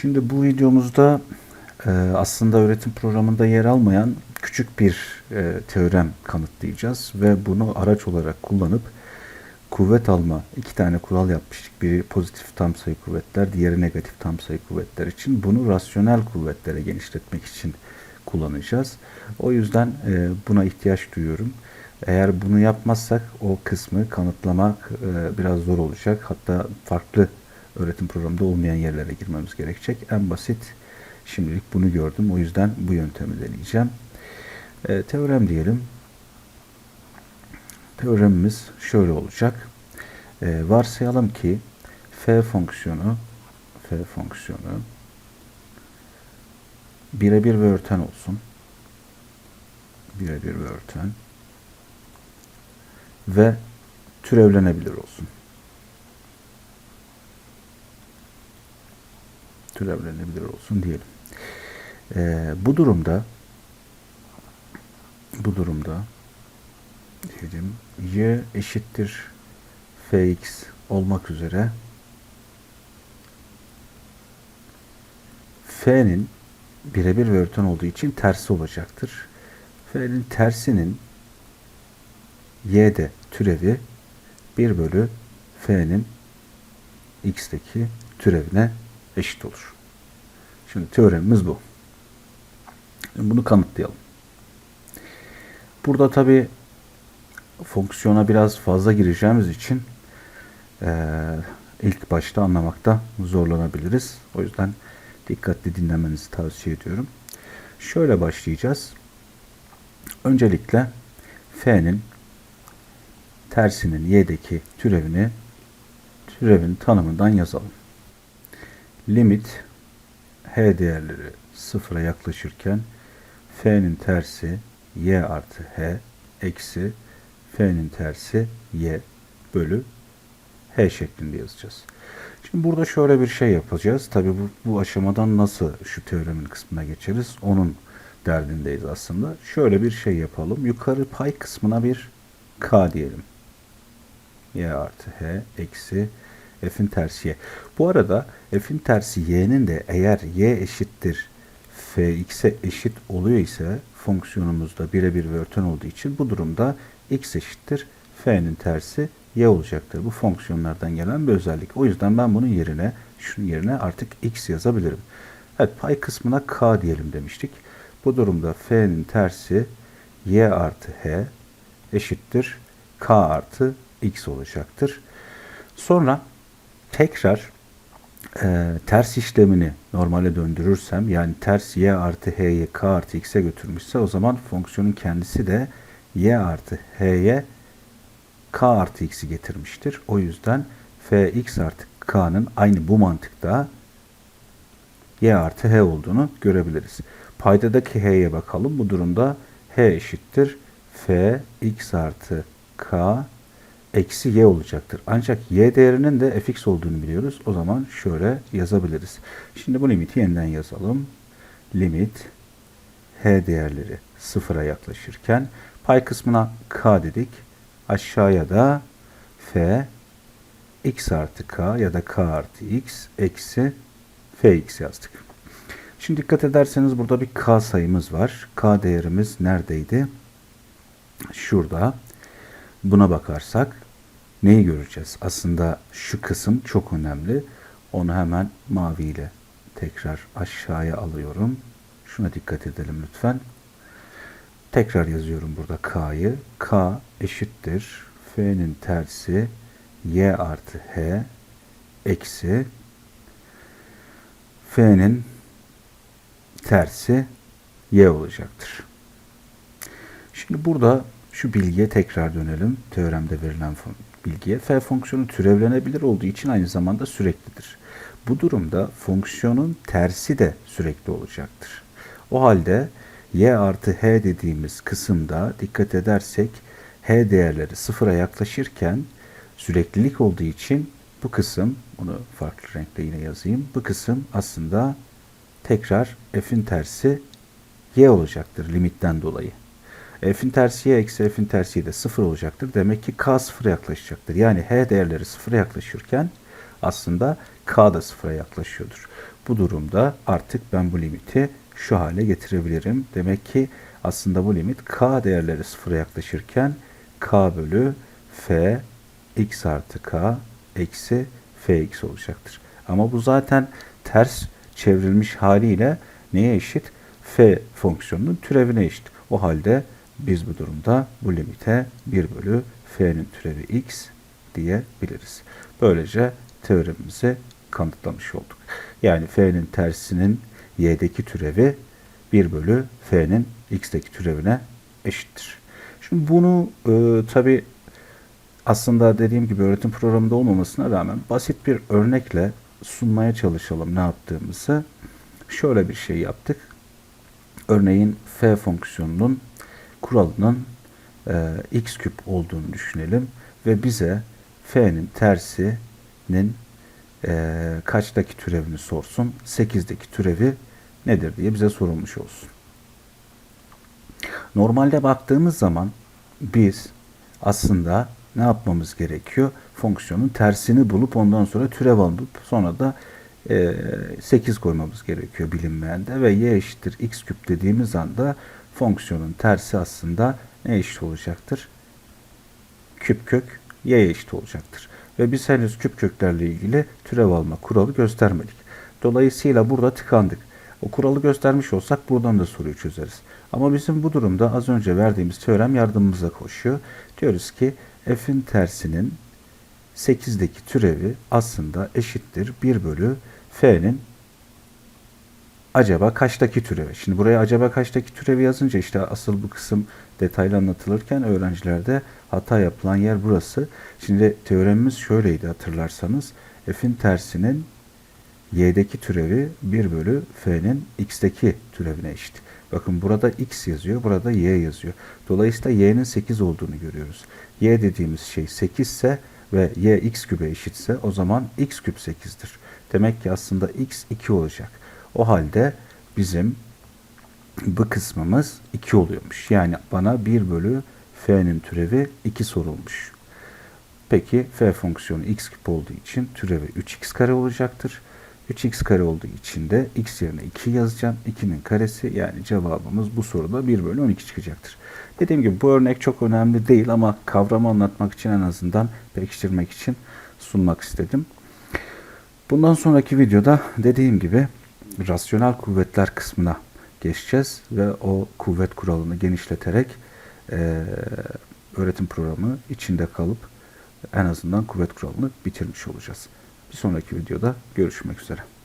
Şimdi bu videomuzda e, aslında öğretim programında yer almayan küçük bir e, teorem kanıtlayacağız ve bunu araç olarak kullanıp kuvvet alma iki tane kural yapmıştık. Biri pozitif tam sayı kuvvetler, diğeri negatif tam sayı kuvvetler için. Bunu rasyonel kuvvetlere genişletmek için kullanacağız. O yüzden e, buna ihtiyaç duyuyorum. Eğer bunu yapmazsak o kısmı kanıtlamak biraz zor olacak. Hatta farklı öğretim programında olmayan yerlere girmemiz gerekecek. En basit şimdilik bunu gördüm. O yüzden bu yöntemi deneyeceğim. E, teorem diyelim. Teoremimiz şöyle olacak. E, varsayalım ki f fonksiyonu f fonksiyonu birebir ve örten olsun. Birebir ve örten ve türevlenebilir olsun. Türevlenebilir olsun diyelim. Ee, bu durumda bu durumda diyelim y eşittir fx olmak üzere f'nin birebir ve örten olduğu için tersi olacaktır. F'nin tersinin y'de türevi 1 bölü f'nin x'teki türevine eşit olur. Şimdi teoremimiz bu. Şimdi bunu kanıtlayalım. Burada tabi fonksiyona biraz fazla gireceğimiz için e, ilk başta anlamakta zorlanabiliriz. O yüzden dikkatli dinlemenizi tavsiye ediyorum. Şöyle başlayacağız. Öncelikle f'nin tersinin y'deki türevini türevin tanımından yazalım. Limit h değerleri sıfıra yaklaşırken f'nin tersi y artı h eksi f'nin tersi y bölü h şeklinde yazacağız. Şimdi burada şöyle bir şey yapacağız. Tabi bu, bu aşamadan nasıl şu teoremin kısmına geçeriz onun derdindeyiz aslında. Şöyle bir şey yapalım. Yukarı pay kısmına bir k diyelim y artı h eksi f'in tersi y. Bu arada f'in tersi y'nin de eğer y eşittir fx'e eşit oluyor ise fonksiyonumuzda birebir ve örten olduğu için bu durumda x eşittir f'nin tersi y olacaktır. Bu fonksiyonlardan gelen bir özellik. O yüzden ben bunun yerine şunun yerine artık x yazabilirim. Evet pay kısmına k diyelim demiştik. Bu durumda f'nin tersi y artı h eşittir k artı x olacaktır. Sonra tekrar e, ters işlemini normale döndürürsem yani ters y artı h'ye k artı x'e götürmüşse o zaman fonksiyonun kendisi de y artı h'ye k artı x'i getirmiştir. O yüzden fx artı k'nın aynı bu mantıkta y artı h olduğunu görebiliriz. Paydadaki h'ye bakalım. Bu durumda h eşittir f x artı k eksi y olacaktır. Ancak y değerinin de fx olduğunu biliyoruz. O zaman şöyle yazabiliriz. Şimdi bu limiti yeniden yazalım. Limit h değerleri sıfıra yaklaşırken pay kısmına k dedik. Aşağıya da f x artı k ya da k artı x eksi fx yazdık. Şimdi dikkat ederseniz burada bir k sayımız var. K değerimiz neredeydi? Şurada. Buna bakarsak neyi göreceğiz? Aslında şu kısım çok önemli. Onu hemen maviyle tekrar aşağıya alıyorum. Şuna dikkat edelim lütfen. Tekrar yazıyorum burada k'yı. k eşittir. f'nin tersi y artı h eksi f'nin tersi y olacaktır. Şimdi burada şu bilgiye tekrar dönelim. Teoremde verilen bilgiye. F fonksiyonu türevlenebilir olduğu için aynı zamanda süreklidir. Bu durumda fonksiyonun tersi de sürekli olacaktır. O halde y artı h dediğimiz kısımda dikkat edersek h değerleri sıfıra yaklaşırken süreklilik olduğu için bu kısım, bunu farklı renkle yine yazayım. Bu kısım aslında tekrar f'in tersi y olacaktır limitten dolayı. F'in tersi eksi f'in tersi de sıfır olacaktır. Demek ki k sıfıra yaklaşacaktır. Yani h değerleri sıfıra yaklaşırken aslında k da sıfıra yaklaşıyordur. Bu durumda artık ben bu limiti şu hale getirebilirim. Demek ki aslında bu limit k değerleri sıfıra yaklaşırken k bölü f x artı k eksi fx olacaktır. Ama bu zaten ters çevrilmiş haliyle neye eşit? f fonksiyonunun türevine eşit. O halde biz bu durumda bu limite 1 bölü f'nin türevi x diyebiliriz. Böylece teoremimizi kanıtlamış olduk. Yani f'nin tersinin y'deki türevi 1 bölü f'nin x'teki türevine eşittir. Şimdi bunu e, tabi aslında dediğim gibi öğretim programında olmamasına rağmen basit bir örnekle sunmaya çalışalım ne yaptığımızı. Şöyle bir şey yaptık. Örneğin f fonksiyonunun kuralının e, x küp olduğunu düşünelim ve bize f'nin tersinin e, kaçtaki türevini sorsun. 8'deki türevi nedir diye bize sorulmuş olsun. Normalde baktığımız zaman biz aslında ne yapmamız gerekiyor? Fonksiyonun tersini bulup ondan sonra türev alıp sonra da e, 8 koymamız gerekiyor bilinmeyende ve y eşittir x küp dediğimiz anda fonksiyonun tersi aslında ne eşit olacaktır? Küp kök y'ye eşit olacaktır. Ve biz henüz küp köklerle ilgili türev alma kuralı göstermedik. Dolayısıyla burada tıkandık. O kuralı göstermiş olsak buradan da soruyu çözeriz. Ama bizim bu durumda az önce verdiğimiz teorem yardımımıza koşuyor. Diyoruz ki f'in tersinin 8'deki türevi aslında eşittir 1 bölü f'nin acaba kaçtaki türevi? Şimdi buraya acaba kaçtaki türevi yazınca işte asıl bu kısım detaylı anlatılırken öğrencilerde hata yapılan yer burası. Şimdi teoremimiz şöyleydi hatırlarsanız. F'in tersinin y'deki türevi 1 bölü f'nin x'teki türevine eşit. Bakın burada x yazıyor, burada y yazıyor. Dolayısıyla y'nin 8 olduğunu görüyoruz. y dediğimiz şey 8 ise ve y x küpe eşitse o zaman x küp 8'dir. Demek ki aslında x 2 olacak. O halde bizim bu kısmımız 2 oluyormuş. Yani bana 1 bölü f'nin türevi 2 sorulmuş. Peki f fonksiyonu x küp olduğu için türevi 3x kare olacaktır. 3x kare olduğu için de x yerine 2 yazacağım. 2'nin karesi yani cevabımız bu soruda 1 bölü 12 çıkacaktır. Dediğim gibi bu örnek çok önemli değil ama kavramı anlatmak için en azından pekiştirmek için sunmak istedim. Bundan sonraki videoda dediğim gibi rasyonel kuvvetler kısmına geçeceğiz ve o kuvvet kuralını genişleterek e, öğretim programı içinde kalıp en azından kuvvet kuralını bitirmiş olacağız. Bir sonraki videoda görüşmek üzere.